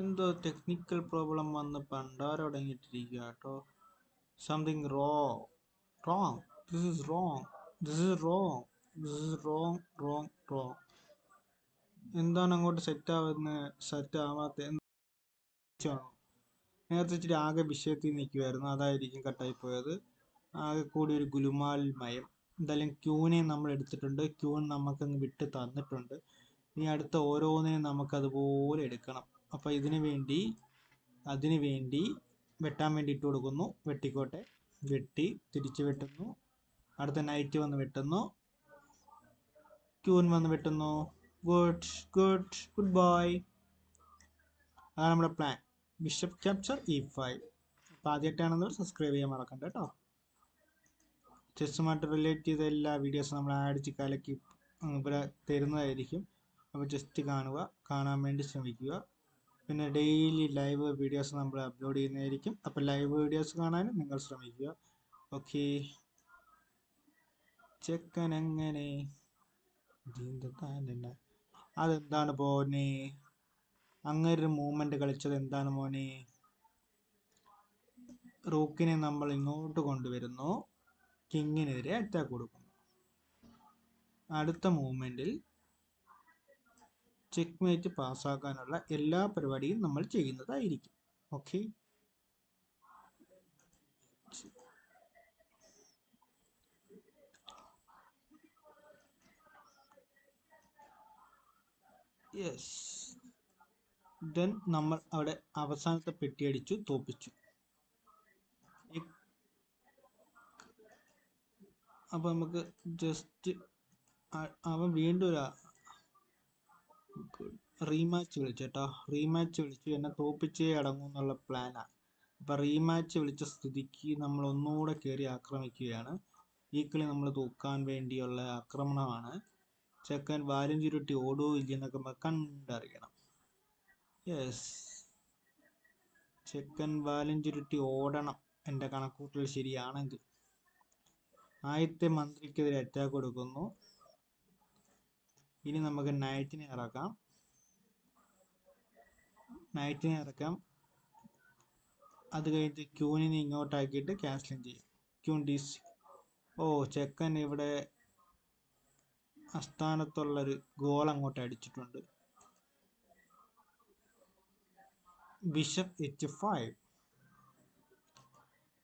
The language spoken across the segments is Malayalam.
എന്തോ ടെക്നിക്കൽ പ്രോബ്ലം വന്ന് പണ്ടാരടങ്ങിയിട്ടിരിക്കുക കേട്ടോ something raw wrong this is wrong this is wrong this is wrong wrong wrong എന്താണ് അങ്ങോട്ട് സെറ്റ് ആവുന്നത് സെറ്റ് ആവാത്ത നേരത്തെ ഇച്ചിരി ആകെ വിഷയത്തിൽ നിൽക്കുമായിരുന്നു അതായിരിക്കും കട്ടായി പോയത്. ആകെ കൂടി ഒരു ഗുലുമാൽ മയം എന്തായാലും ക്യൂനെ നമ്മൾ എടുത്തിട്ടുണ്ട്. ക്യൂൻ നമുക്കങ്ങ് വിട്ട് തന്നിട്ടുണ്ട്. ഇനി അടുത്ത ഓരോന്നിനും നമുക്കതുപോലെ എടുക്കണം. അപ്പോൾ ഇതിനു വേണ്ടി അതിനു വേണ്ടി വെട്ടാൻ വേണ്ടി ഇട്ട് കൊടുക്കുന്നു. വെട്ടിക്കോട്ടെ. വെട്ടി തിരിച്ച് വെട്ടുന്നു. അടുത്ത നൈറ്റ് വന്ന് വെട്ടുന്നു. ക്യൂൻ വന്ന് വെട്ടുന്നു. ഗുഡ് ഗുഡ് ഗുഡ് ബൈ അതാണ് നമ്മുടെ plan bishop capture E five അപ്പോൾ ആദ്യമായിട്ടാണെന്ന് സബ്സ്ക്രൈബ് ചെയ്യാൻ മറക്കണ്ട കേട്ടോ ചെസ്സുമായിട്ട് റിലേറ്റ് ചെയ്ത എല്ലാ വീഡിയോസും നമ്മൾ ആഡ് കലക്കി ഇവിടെ തരുന്നതായിരിക്കും. അപ്പോൾ ജസ്റ്റ് കാണുക. കാണാൻ വേണ്ടി ശ്രമിക്കുക. പിന്നെ ഡെയിലി ലൈവ് വീഡിയോസ് നമ്മൾ അപ്ലോഡ് ചെയ്യുന്നതായിരിക്കും. അപ്പോൾ ലൈവ് വീഡിയോസ് കാണാനും നിങ്ങൾ ശ്രമിക്കുക. ഓക്കെ ചെക്കൻ എങ്ങനെ. അതെന്താണ് പോനെ അങ്ങനൊരു മൂവ്മെന്റ് കളിച്ചത് എന്താണ് മോനെ? റൂക്കിനെ നമ്മൾ ഇങ്ങോട്ട് കൊണ്ടുവരുന്നു. കിങ്ങിനെതിരെ അറ്റാക്ക് കൊടുക്കുന്നു. അടുത്ത മൂവ്മെന്റിൽ ചെക്ക് മേറ്റ് പാസ്സാക്കാനുള്ള എല്ലാ പരിപാടിയും നമ്മൾ ചെയ്യുന്നതായിരിക്കും. ഓക്കെ യെസ് ദെൻ നമ്മൾ അവിടെ അവസാനത്തെ പെട്ടിയടിച്ചു തോപ്പിച്ചു. അപ്പോൾ അപ്പൊ നമുക്ക് ജസ്റ്റ് അവൻ വീണ്ടും ഒരു റീമാച്ച് കേട്ടോ റീമാച്ച് വിളിച്ചു എന്നെ തോപ്പിച്ചേ അടങ്ങും എന്നുള്ള പ്ലാനാണ് അപ്പൊ റീമാച്ച് വിളിച്ച സ്ഥിതിക്ക് നമ്മൾ ഒന്നുകൂടെ കയറി ആക്രമിക്കുകയാണ്. ഈ കളി നമ്മൾ തൂക്കാൻ വേണ്ടിയുള്ള ആക്രമണമാണ്. ചെക്കൻ വാലും ചുരുട്ടി ഓടോ ഇല്ലെന്നൊക്കെ നമുക്ക് കണ്ടറിയണം. യെസ് ചെക്കൻ വാലും ചുരുട്ടി ഓടണം എന്റെ കണക്കൂട്ടൽ ശരിയാണെങ്കിൽ. ആദ്യത്തെ മന്ത്രിക്കെതിരെ അറ്റാക്ക് കൊടുക്കുന്നു. ഇനി നമുക്ക് നൈറ്റിനെ ഇറക്കാം. നൈറ്റിനെ ഇറക്കാം. അത് കഴിഞ്ഞിട്ട് ക്യൂനിനെ ഇങ്ങോട്ടാക്കിയിട്ട് ക്യാൻസലും ചെയ്യാം. ക്യൂൻ ഡീസ് ഓ ചെക്കൻ ഇവിടെ അസ്ഥാനത്തുള്ളൊരു ഗോൾ അങ്ങോട്ട് അടിച്ചിട്ടുണ്ട്. Bishop H five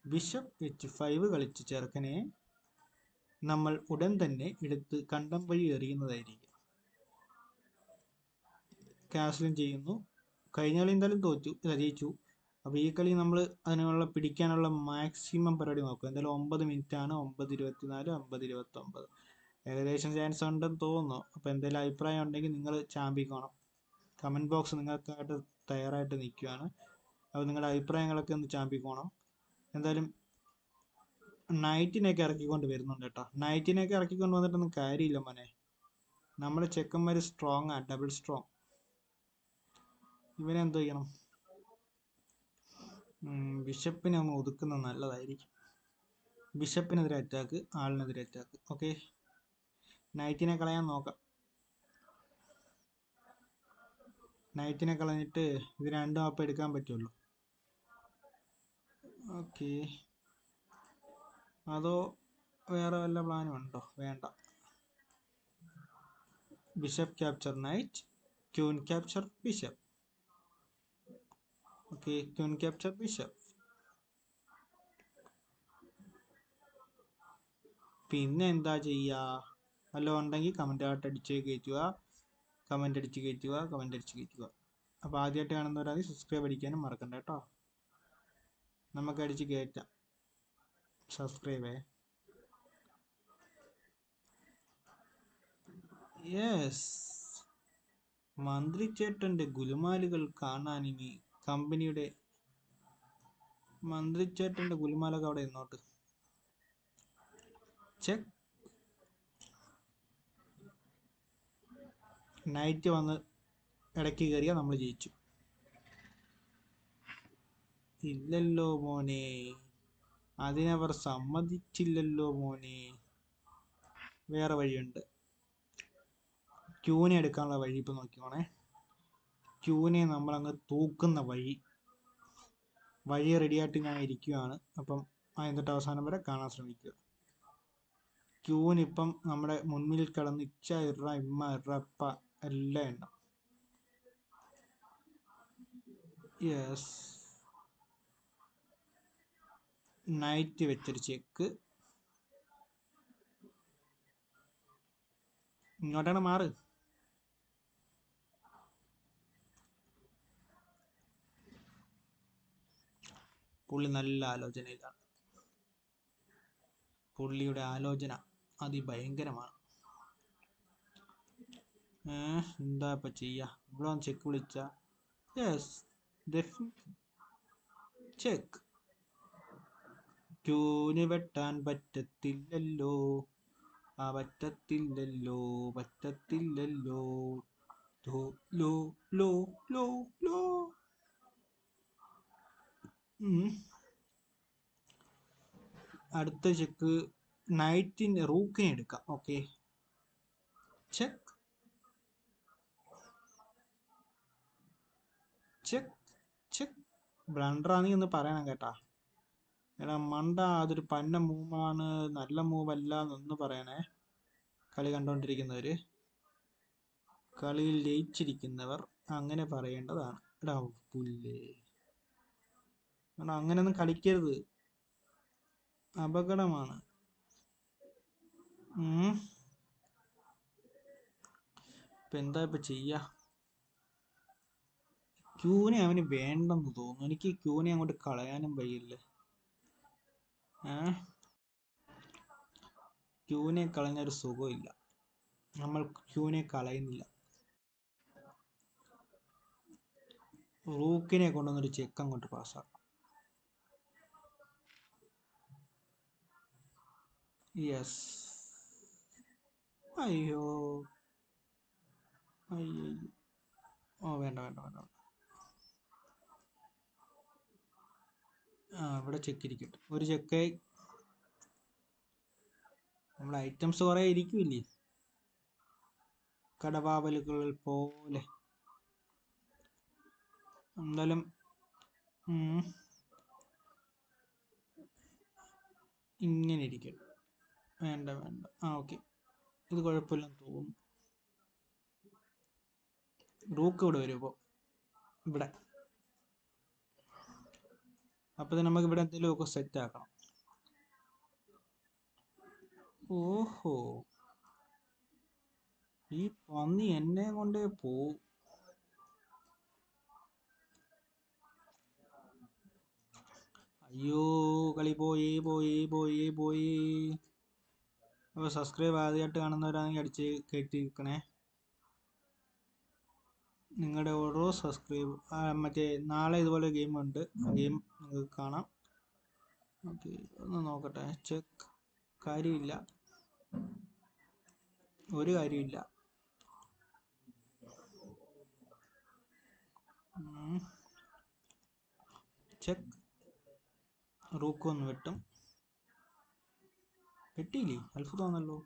bishop H five കളിച്ച ചെറുക്കനെ നമ്മൾ ഉടൻ തന്നെ എടുത്ത് കണ്ടം വഴി എറിയുന്നതായിരിക്കും. കാസ്ലിംഗ് ചെയ്യുന്നു. കഴിഞ്ഞ കളി എന്തായാലും തോറ്റു. ജയിച്ചു. അപ്പോൾ ഈ കളി നമ്മൾ അതിനുള്ള പിടിക്കാനുള്ള മാക്സിമം പരിപാടി നോക്കും എന്തായാലും ഒമ്പത് മിനിറ്റ് ആണ്. ഒമ്പത് ഇരുപത്തിനാല് ഒമ്പത് ഇരുപത്തൊമ്പത്. ഏകദേശം ചാൻസ് ഉണ്ടെന്ന് തോന്നുന്നു. അപ്പോൾ എന്തെങ്കിലും അഭിപ്രായം ഉണ്ടെങ്കിൽ നിങ്ങൾ ചാമ്പിക്കോണം കമന്റ് ബോക്സ് നിങ്ങൾക്കായിട്ട് തയ്യാറായിട്ട് നിൽക്കുകയാണ്. അപ്പോൾ നിങ്ങളുടെ അഭിപ്രായങ്ങളൊക്കെ ഒന്ന് ചാമ്പിക്കോണം എന്തായാലും നൈറ്റിനെയൊക്കെ ഇറക്കിക്കൊണ്ട് വരുന്നുണ്ട് കേട്ടോ. നൈറ്റിനെയൊക്കെ ഇറക്കിക്കൊണ്ട് വന്നിട്ടൊന്നും കാര്യമില്ല മോനെ. നമ്മുടെ ചെക്കന്മാർ സ്ട്രോങ് ആണ് ഡബിൾ സ്ട്രോങ് ഇവനെ എന്ത് ചെയ്യണം ബിഷപ്പിനെ ഒന്ന് ഒതുക്കുന്നത് നല്ലതായിരിക്കും. ബിഷപ്പിനെതിരെ അറ്റാക്ക് ആളിനെതിരെ അറ്റാക്ക് ഓക്കെ നൈറ്റിനെ കളയാൻ നോക്കാം. നൈറ്റിനെ കളഞ്ഞിട്ട് ഇത് രണ്ടും അപ്പം എടുക്കാൻ പറ്റുള്ളൂ. ഓക്കെ അതോ വേറെ വല്ല പ്ലാനും ഉണ്ടോ? വേണ്ട. Bishop capture knight queen capture bishop okay queen capture bishop. പിന്നെ എന്താ ചെയ്യുക വല്ലതും ഉണ്ടെങ്കിൽ കമന്റ് ആയിട്ട് അടിച്ച് കയറ്റുക കമന്റ് അടിച്ച് കയറ്റുക കമന്റ് അടിച്ച് കയറ്റുക അപ്പോൾ ആദ്യമായിട്ട് കാണുന്നവരാണെങ്കിൽ സബ്സ്ക്രൈബ് അടിക്കാനും മറക്കണ്ട കേട്ടോ. നമുക്ക് അടിച്ച് കയറ്റാം സബ്സ്ക്രൈബേ യെസ് മന്ത്രിച്ചേട്ടന്റെ ഗുലുമാലുകൾ കാണാൻ ഇനി കമ്പനിയുടെ മന്ത്രിച്ചേട്ടന്റെ ഗുലുമാലൊക്കെ അവിടെ നിന്നോട്ട് ചെക്ക്. നൈറ്റ് വന്ന് ഇടയ്ക്ക് കയറിയാൽ നമ്മൾ ജയിച്ചു. ഇല്ലല്ലോ മോനെ. അതിനവർ സമ്മതിച്ചില്ലല്ലോ മോനെ. വേറെ വഴിയുണ്ട്. ക്യൂനെ എടുക്കാനുള്ള വഴി ഇപ്പം നോക്കിക്കോണേ. ക്യൂവിനെ നമ്മളങ്ങ് തൂക്കുന്ന വഴി വഴി റെഡിയായിട്ട് ഞാൻ ഇരിക്കുകയാണ്. അപ്പം എന്നിട്ട് അവസാനം വരെ കാണാൻ ശ്രമിക്കുക. ക്യൂവിനിപ്പം നമ്മുടെ മുന്നിൽ കിടന്ന് ഇച്ച ഇറ ഇമ്മ ഇറപ്പ എല്ലാം എണ്ണം. യെസ് നൈറ്റ് വെച്ചൊരു ചെക്ക് ഇങ്ങോട്ടാണ് മാറ്. പുള്ളി നല്ല ആലോചനയിലാണ് പുള്ളിയുടെ ആലോചന അതിഭയങ്കരമാണ്. എന്താ ഇപ്പൊ ചെയ്യാ? ഇവിടെ ചെക്ക് വിളിച്ച? യെസ് ചെക്ക് ക്യൂന് വെട്ടാൻ പറ്റത്തില്ലല്ലോ. ആ പറ്റത്തില്ലല്ലോ പറ്റത്തില്ലല്ലോ. ലോ ലോ ലോ ലോ. അടുത്ത ചെക്ക് നൈറ്റിന്റെ റൂക്കിനെ എടുക്കാം. ഓക്കെ ചെക്ക് ചെക്ക് ചെക്ക് ബ്ലണ്ടറാണെങ്കിൽ ഒന്ന് പറയണം കേട്ടാ. എടാ മണ്ട അതൊരു പന്ന മൂവാണ് നല്ല മൂവല്ല എന്നൊന്ന് പറയണേ. കളി കണ്ടോണ്ടിരിക്കുന്നവര്. കളിയിൽ ലയിച്ചിരിക്കുന്നവർ അങ്ങനെ പറയേണ്ടതാണ്. എടാ പുല്ലേ. എടാ അങ്ങനെയൊന്നും കളിക്കരുത്. അപകടമാണ്. ഇപ്പൊ എന്താ ഇപ്പൊ ചെയ്യാ? ക്യൂനെ അവന് വേണ്ടെന്ന് തോന്നുന്നു. എനിക്ക് ക്യൂനെ അങ്ങോട്ട് കളയാനും വയ്യല്ലേ. ഏ? ക്യൂനെ കളഞ്ഞൊരു സുഖമില്ല. നമ്മൾ ക്യൂനെ കളയുന്നില്ല. റൂക്കിനെ കൊണ്ടുവന്നൊരു ചെക്ക് അങ്ങോട്ട് പാസ്സാക്കാം. യെസ് അയ്യോ. അയ്യോ. ഓ വേണ്ട വേണ്ട വേണ്ട. ആ ഇവിടെ ചെക്ക് ഇരിക്കട്ടെ ഒരു ചെക്ക് നമ്മൾ ഐറ്റംസ് കുറെ ഇരിക്കില്ലേ കടവാവലുകൾ പോലെ. എന്തായാലും ഇങ്ങനെ ഇരിക്കട്ടെ വേണ്ട വേണ്ട. ആ ഓക്കെ. ഇത് കുഴപ്പമില്ലെന്ന് തോന്നുന്നു. റൂക്ക് ഇവിടെ വരും ഇപ്പോൾ ഇവിടെ. അപ്പൊ തന്നെ നമുക്ക് ഇവിടെ എന്തെങ്കിലും ഒക്കെ സെറ്റ് ആക്കണം. ഓഹോ. ഈ പന്നി എന്നെ കൊണ്ടേ പോവും അയ്യോ കളി പോയി പോയി പോയി പോയി. അപ്പോൾ സബ്സ്ക്രൈബ് ആദ്യമായിട്ട് കാണുന്നവരാണെങ്കിൽ അടിച്ച് കയറ്റിയിരിക്കണേ നിങ്ങളുടെ ഓരോ സബ്സ്ക്രൈബ് മറ്റേ നാളെ ഇതുപോലെ ഗെയിം ഉണ്ട്. ആ ഗെയിം നിങ്ങൾക്ക് കാണാം. ഓക്കെ ഒന്ന് നോക്കട്ടെ. ചെക്ക് കാര്യമില്ല. ഒരു കാര്യമില്ല. ചെക്ക് റൂക്ക് ഒന്ന് വെട്ടും. വെട്ടിയില്ലേ അത്ഭുതമാണല്ലോ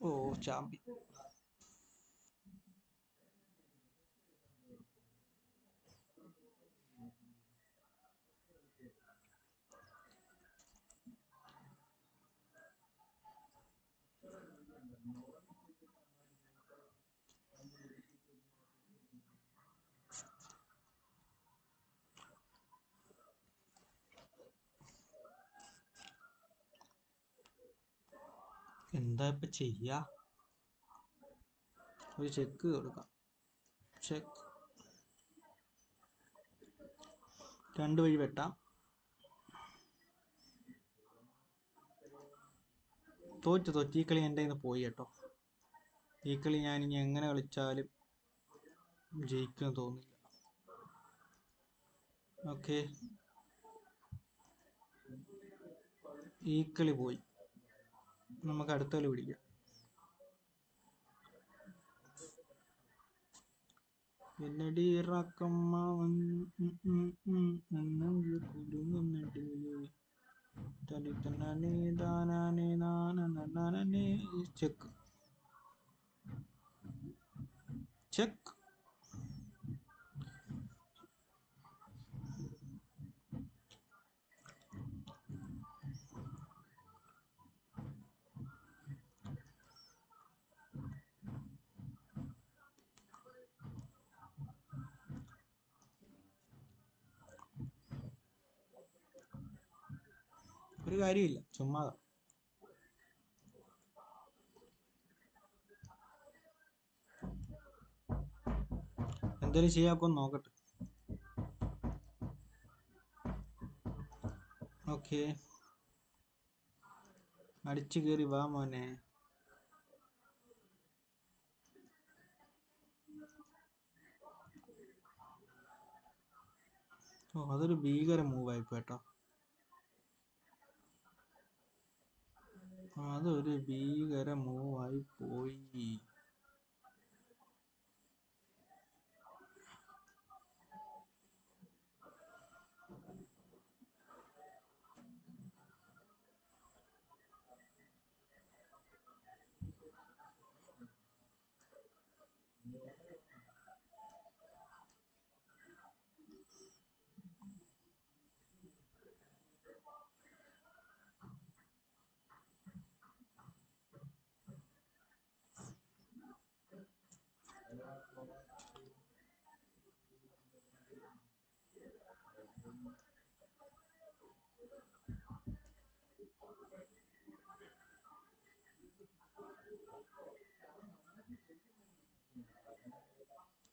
ഓ ചാമ്പി. എന്താ ഇപ്പൊ ചെയ്യാ? ഒരു ചെക്ക് കൊടുക്കാം. ചെക്ക് രണ്ട് വഴി വെട്ടാം. തോറ്റു തോറ്റ്. ഈ കളി എന്റെ കയ്യിൽ പോയി കേട്ടോ. ഈ കളി ഞാൻ ഇനി എങ്ങനെ കളിച്ചാലും ജയിക്കുമെന്ന് തോന്നില്ല ഓക്കെ ഈ കളി പോയി. നമുക്ക് അടുത്ത കളി പിടിക്കാം. എന്നടി ചെക്ക്. ചെക്ക്. ഒരു കാര്യമില്ല. ചുമ്മാതാ എന്തേലും ചെയ്യാക്കോ നോക്കട്ടെ. ഓക്കെ. അടിച്ചു കയറി വാ മോനെ. ഓ അതൊരു ഭീകര മൂവായിപ്പോ കേട്ടോ. അതൊരു ഭീകര മൂവായി പോയി.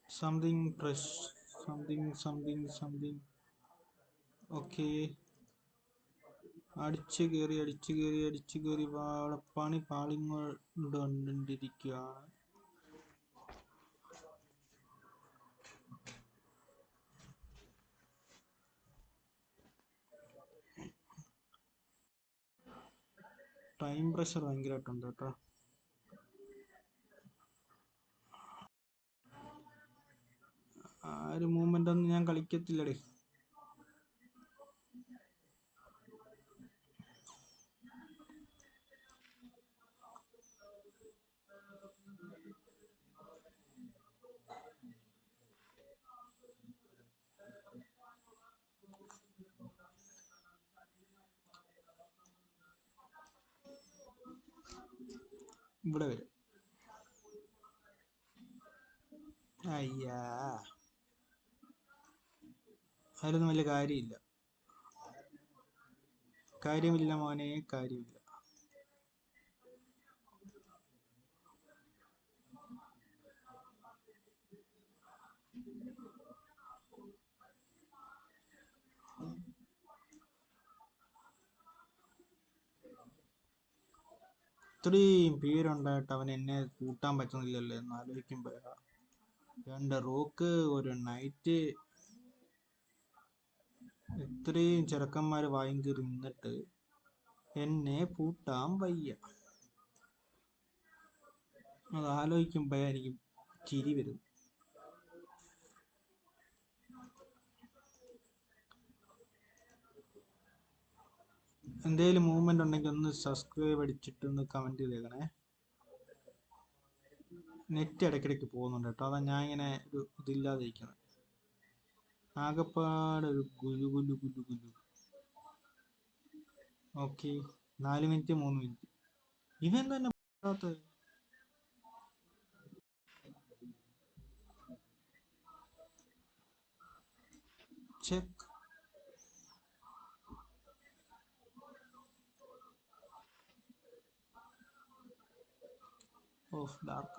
Something press something something something. Okay. അടിച്ചു കയറി അടിച്ചു കയറി അടിച്ചു കയറി വാളപ്പാണി പാളിങ്ങോണ്ടിരിക്കുകയാണ് ടൈം പ്രഷർ ഭയങ്കരമായിട്ടുണ്ട് കേട്ടോ ആ ഒരു മൂവ്മെന്റ് ഒന്നും ഞാൻ കളിക്കത്തില്ലടേ ഇവിടെ വരും അയ്യാ അതിലൊന്നും വലിയ കാര്യമില്ല. കാര്യമില്ല മോനെ കാര്യമില്ല. ഇത്രയും പേരുണ്ടായിട്ട് അവൻ എന്നെ കൂട്ടാൻ പറ്റുന്നില്ലല്ലോ എന്ന് ആലോചിക്കുമ്പോഴാ. രണ്ട് റോക്ക് ഒരു നൈറ്റ് ഇത്രയും ചെറുക്കന്മാര് വാങ്ങി നിന്നിട്ട് എന്നെ പൂട്ടാൻ വയ്യ. അത് ആലോചിക്കുമ്പോഴായിരിക്കും ചിരി വരും. എന്തേലും മൂവ്മെന്റ് ഉണ്ടെങ്കിൽ ഒന്ന് സബ്സ്ക്രൈബ് അടിച്ചിട്ട് ഒന്ന് കമന്റ് ചെയ്തേക്കണേ. നെറ്റ് ഇടയ്ക്കിടയ്ക്ക് പോകുന്നുണ്ട് കേട്ടോ. അതാ ഞാൻ ഇങ്ങനെ ഒരു ഇതില്ലാതെ ഇരിക്കുന്നത് ആകപ്പാടെ ഒരു ഗുലു ഗുലു ഗുലു ഗുലു ഓക്കെ നാല് മിനിറ്റ് മൂന്ന് മിനിറ്റ്. ഇവൻ തന്നെ ചെക്ക് ഓഫ് ഡാർക്ക്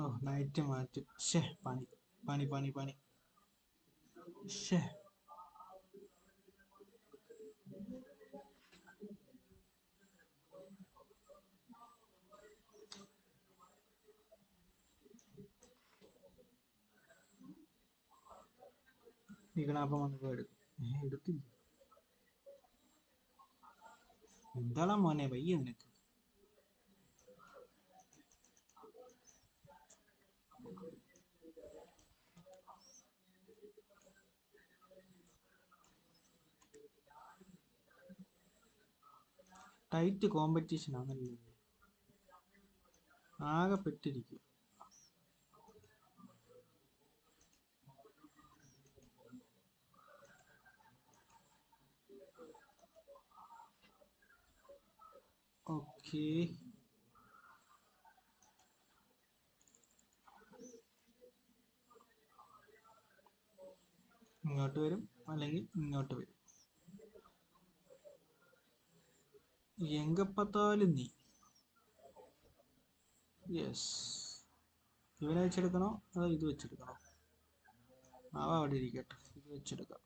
ഓ നൈറ്റ് മാറ്റും. ഷേ പണി പണി പണി പണി. ഷേ നിക്കണപ്പം വന്ന് പോയെടുക്കും എടുത്തില്ല. എന്താടാ മോനെ വയ്യ നിനക്ക്. ടൈറ്റ് കോമ്പറ്റീഷൻ ആണല്ലേ? ആകെ പെട്ടിരിക്കും. ഓക്കേ. ഇങ്ങോട്ട് വരും അല്ലെങ്കിൽ ഇങ്ങോട്ട് വരും. എങ്ക പത്താലും നീ. യെസ് ഇവനെ വെച്ചെടുക്കണോ? അതോ ഇത് വെച്ചെടുക്കണോ? അവ അവിടെ ഇരിക്കട്ടെ. ഇത് വെച്ചെടുക്കാം.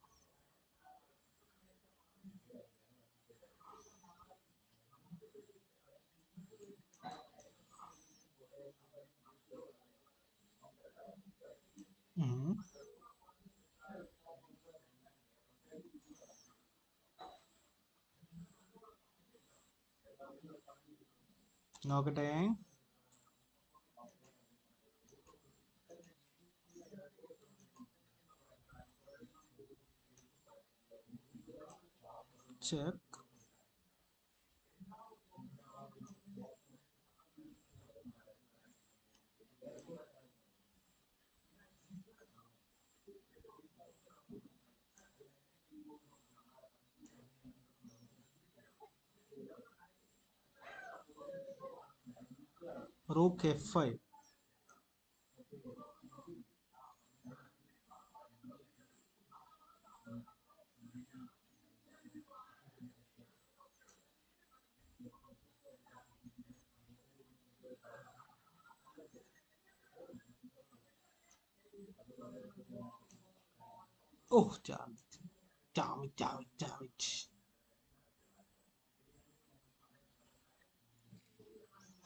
ഉം. nó cái നോക്കട്ടെ check Rook f5 Oh, damn it. Damn it, damn it, damn it.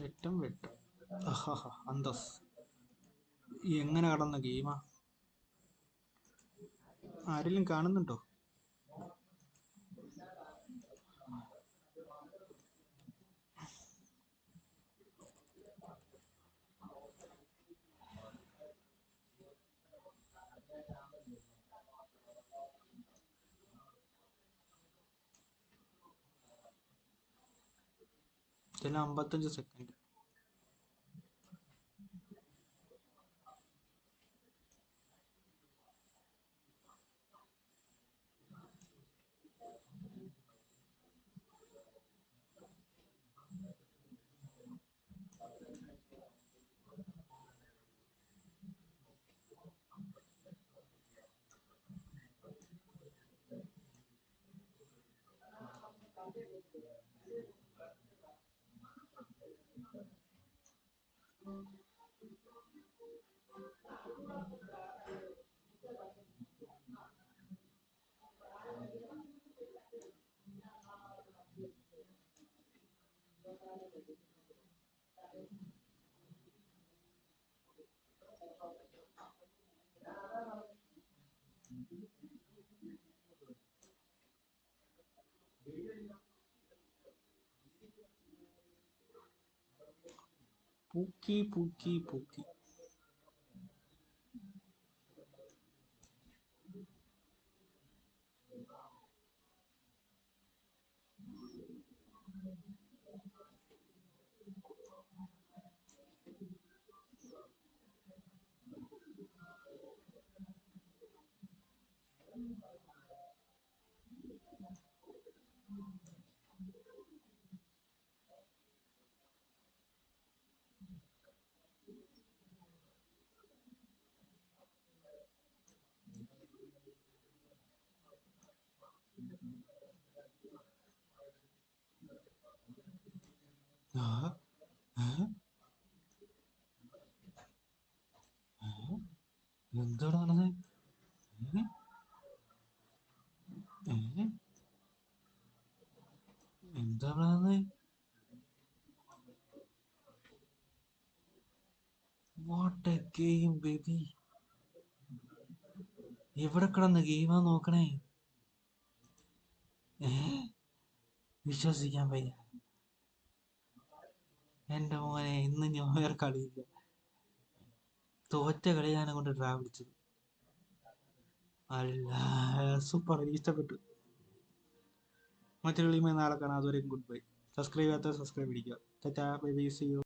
വെട്ടം വെട്ടം. അന്തസ്. എങ്ങനെ കടന്ന ഗെയിമാ? ആരെങ്കിലും കാണുന്നുണ്ടോ? ഇതിന് അമ്പത്തഞ്ച് സെക്കൻഡ് 붓기 붓기 붓기 ഗെയിം ബേബി. എവിടെ കിടന്ന് ഗെയിമാ നോക്കണേ? വിശ്വസിക്കാൻ വയ്യ. എന്റെ മോനെ ഇന്ന് ഞാൻ വേറെ കളിയില്ല. തോറ്റ കളിയാണ് കൊണ്ട് ഡ്രാ പിടിച്ചത്. അല്ല സൂപ്പർ ഇഷ്ടപ്പെട്ടു. മറ്റൊരു കളിയുമായി നാളെ കാണാം. അതുവരെയും ഗുഡ് ബൈ. സബ്സ്ക്രൈബ് ചെയ്യാത്ത subscribe ഇടിക്കുക tata bye bye see you